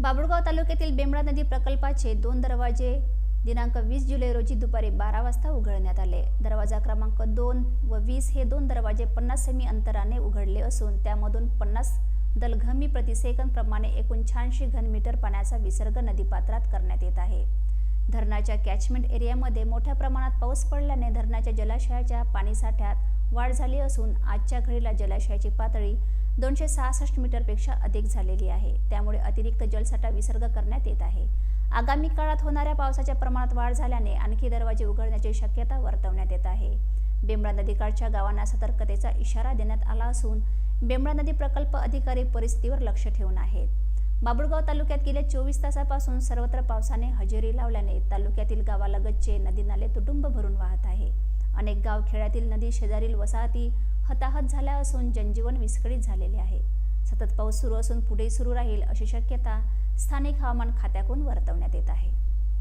बाबुळगाव तालुक्यातील बेंबळा नदी प्रकल्पाचे दोन दरवाजे दिनांक वीस जुलै रोजी दुपारी बारा वाजता उघडण्यात आले. दरवाजा क्रमांक दोन व वीस हे दोन दरवाजे पन्नास सेमी अंतराने उघडले असून त्यामधून पन्नास दलघमी प्रतिसेकंद प्रमाणे एकूण शहाऐंशी घनमीटर पाण्याचा विसर्ग नदीपात्रात करण्यात येत आहे. धरणाच्या कॅचमेंट एरियामध्ये मोठ्या प्रमाणात पाऊस पडल्याने धरणाच्या जलाशयाच्या पाणीसाठ्यात वाढ झाली असून आजच्या घडीला जलाशयाची पातळी दोनशे सहासष्ट मीटरपेक्षा अधिक झालेली आहे. त्यामुळे अतिरिक्त जलसाठा विसर्ग करण्यात येत आहे. आगामी काळात होणाऱ्या पावसाच्या प्रमाणात वाढ झाल्याने आणखी दरवाजे उघडण्याची शक्यता वर्तवण्यात येत आहे. बेंबळा नदीकाठच्या गावांना सतर्कतेचा इशारा देण्यात आला असून बेंबळा नदी प्रकल्प अधिकारी परिस्थितीवर लक्ष ठेवून आहेत. बाबुळगाव तालुक्यात गेल्या चोवीस तासापासून सर्वत्र पावसाने हजेरी लावल्याने तालुक्यातील गावालगतचे नदी नाले तुटुंब भरून वाहत आहे. अनेक गाव खेड्यातील नदी शेजारील वसाहती हताहत झाल्या असून जनजीवन विस्कळीत झालेले आहे. सतत पाऊस सुरू असून पुढेही सुरू राहील अशी शक्यता स्थानिक हवामान खात्याकडून वर्तवण्यात येत आहे.